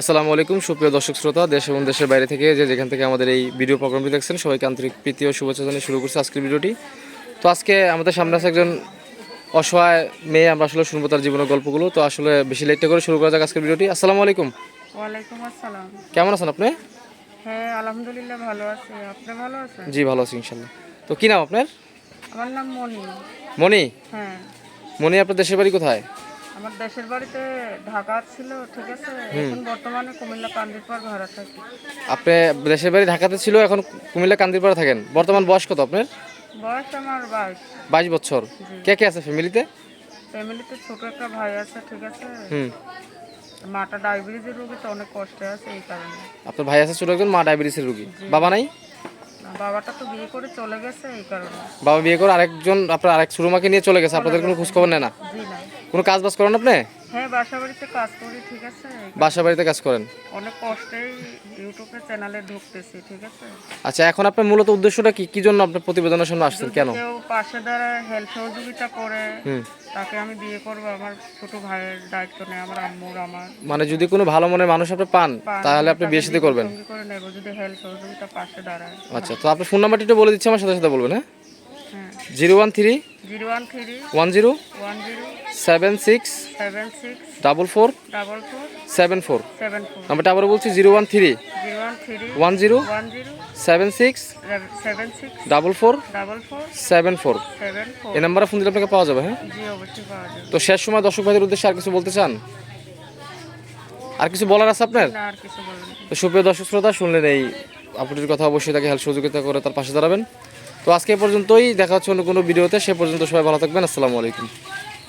আসসালামু আলাইকুম সুপ্রিয় দর্শক শ্রোতা দেশ এবং দেশের বাইরে থেকে যে যেখান থেকে আমাদের এই ভিডিও প্রোগ্রামটি দেখছেন সবাইকে আন্তরিক প্রীতি ও শুভেচ্ছা জানিয়ে শুরু করছি আজকের ভিডিওটি। তো আজকে আমাদের সামনে আছে একজন অসহায় মেয়ে আমরা আসলে শুনব তার জীবনের গল্পগুলো। তো আসলে বেশি লেটটা করে শুরু করা যাক আজকের ভিডিওটি। আসসালামু আলাইকুম। ওয়ালাইকুম আসসালাম। কেমন আছেন আপনি? হ্যাঁ আলহামদুলিল্লাহ ভালো আছি। আপনি ভালো আছেন? জি ভালো আছি ইনশাল্লাহ তো কি নাম আপনার? আমার নাম মনি। মণি হ্যাঁ। মণি আপনার দেশের বাড়ি কোথায়? আমার দেশের বাড়িতে ঢাকা ছিল ঠিক আছে? এখন বর্তমানে কুমিল্লা কান্দিরপাড় ভাড়া থাকি। আপনি দেশের বাড়ি ঢাকাতে ছিল এখন কুমিল্লা কান্দিরপাড়া থাকেন। বর্তমান বয়স কত আপনার? বয়স আমার বাইশ। বাইশ বছর। কে কে আছে ফ্যামিলিতে ফ্যামিলিতে ছোট একটা ভাই আছে ঠিক আছে? হুম। মাটা ডায়াবেটিসের রোগী তো অনেক কষ্টে আছে এই কারণে। আপনার ভাই আছে ছোট একজন মা ডায়াবেটিসের রুগী। বাবা নাই? বাবাটা তো বিয়ে করে চলে গেছে এই কারণে। বাবা বিয়ে করে আরেকজন আপনার আরেক সুরমাকে নিয়ে চলে গেছে আপনাদের কোনো খোঁজ খবর নেয় না? জি না কোনো কাজ বাজ করেন আপনি? হ্যাঁ বাসা বাড়িতে কাজ করি ঠিক আছে। বাসা বাড়িতে কাজ করেন? অনেক কষ্টেই ইউটিউবে চ্যানেলে ঢুকতেছি ঠিক আছে। আচ্ছা এখন আপনার মূলত উদ্দেশ্যটা কি? কি জন্য প্রতিবেদনের সামনে আসছেন কেন? কেউ পাশে দ্বারা হেল্প সহযোগিতা করে তাকে আমি বিয়ে করব আমার ছোট ভাইয়ের দায়িত্ব নেই আমার আম্মুর আমার মানে যদি কোনো ভালো মনের মানুষ আপনি পান তাহলে আপনি বিয়ে সাথে করবেন? করে নেব যদি হেল্প সহযোগিতা পাশে দাঁড়ায়। আচ্ছা তো আপনার ফোন নাম্বারটি একটু বলে দিচ্ছি আমার সাথে সাথে বলবেন হ্যাঁ? হ্যাঁ। Zero one three zero one three one zero one zero seven six seven six double four double four seven four. Seven four. নাম্বারটা আবার বলছি zero one three zero one three one zero one zero seven six seven six double four double four seven four. Seven four. এই নাম্বারে phone দিলে আপনাকে পাওয়া যাবে হ্যাঁ? জি অবশ্যই পাওয়া যাবে। তো শেষ সময় দর্শক ভাইদের উদ্দেশ্যে আর কিছু বলতে চান? আর কিছু বলার আছে আপনার? না আর কিছু বলবেন তো সুপ্রিয় দর্শক শ্রোতা শুনলেন এই আপুটির কথা অবশ্যই তাকে হেল্প সহযোগিতা করে তার পাশে দাঁড়াবেন। তো আজকে পর্যন্তই, দেখা হচ্ছে অন্য কোনো ভিডিওতে, সে পর্যন্ত সবাই ভালো থাকবেন, আসসালামু আলাইকুম।